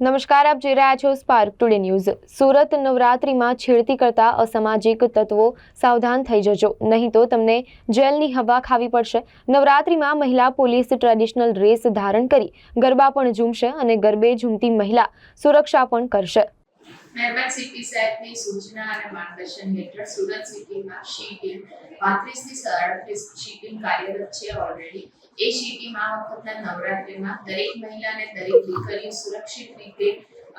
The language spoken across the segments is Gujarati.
નમસ્કાર, આપ જોઈ રહ્યા છો સ્પાર્ક ટુડે ન્યૂઝ સુરત નવરાત્રિમાં છેડતી કરતા અસામાજિક તત્વો સાવધાન થઈ જજો. નહીં તો તમને જેલની હવા ખાવી પડશે. નવરાત્રિમાં મહિલા પોલીસ ટ્રેડિશનલ ડ્રેસ ધારણ કરી. ગરબા પણ ઝૂમશે અને ગરબે ઝૂમતી મહિલા સુરક્ષા પણ કરશે. મહેરબાન સિટી સાહેબની સૂચના અને માર્ગદર્શન હેઠળ સુરત સિટીમાં શી ટીમ પાંત્રીસથી સાડત્રીસ શી ટીમ કાર્યરત છે ઓલરેડી એ શી ટીમ આ વખતના નવરાત્રિમાં દરેક મહિલા અને દરેક દીકરીઓ સુરક્ષિત રીતે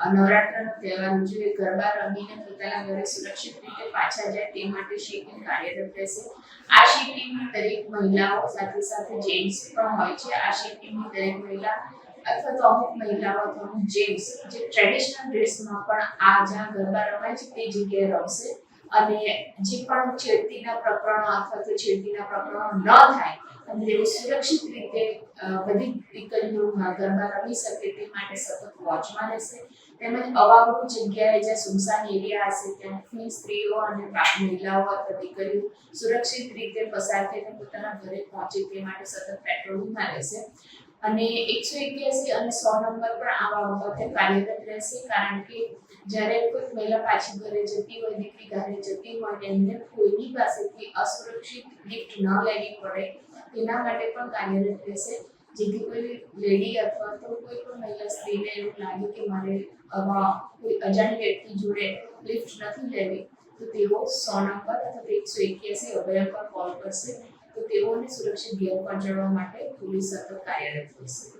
નવરાત્રનો તહેવાર ઉજવે, ગરબા રમીને પોતાના ઘરે સુરક્ષિત રીતે પાછા જાય તે માટે શી કાર્યરત રહેશે. આ શી ટીમની દરેક મહિલાઓ સાથે સાથે જેન્ટ્સ પણ હોય છે. આ શી ટીમની દરેક મહિલા અથવા તો અમુક મહિલાઓ અથવા જેન્ટ્સ જે ટ્રેડિશનલ ડ્રેસમાં પણ આ જ્યાં ગરબા રમાય છે તે જગ્યાએ રમશે. અને જે પણ છેડતીના પ્રકરણો અથવા તો છેડતીના પ્રકરણો ન થાય તેઓ સુરક્ષિત રીતે બધી દીકરીઓ ગરબા રમી શકે તે માટે સતત વોચમાં રહેશે. તેમજ અવાવરૂ જગ્યાએ જ્યાં સુમસાન એરિયા હશે, ત્યાંથી સ્ત્રીઓ અને મહિલાઓ અથવા દીકરીઓ સુરક્ષિત રીતે પસાર થઈને પોતાના ઘરે પહોંચે તે માટે સતત પેટ્રોલિંગમાં રહેશે. અને એકસો એક્યાસી અને સો નંબર પણ આવા વખતે કાર્યરત રહેશે, કારણ કે જ્યારે કોઈ મહિલા પાછી ઘરે જતી હોય, દીકરી ઘરે જતી હોય, એમને કોઈની પાસેથી અસુરક્ષિત ગિફ્ટ ન લેવી પડે તેના માટે પણ કાર્યરત રહેશે. જેથી કોઈ લેડી અથવા તો કોઈ પણ મહિલા સ્ત્રીને એવું લાગે કે મારે કોઈ અજાણી વ્યક્તિ જોડે લિફ્ટ નથી લેવી, તો તેઓ સો નંબર અથવા તો એકસો એક્યાસી અભય પર કોલ કરશે. તો તેઓને સુરક્ષિત ઘેર જવા માટે પોલીસ સતત કાર્યરત રહેશે.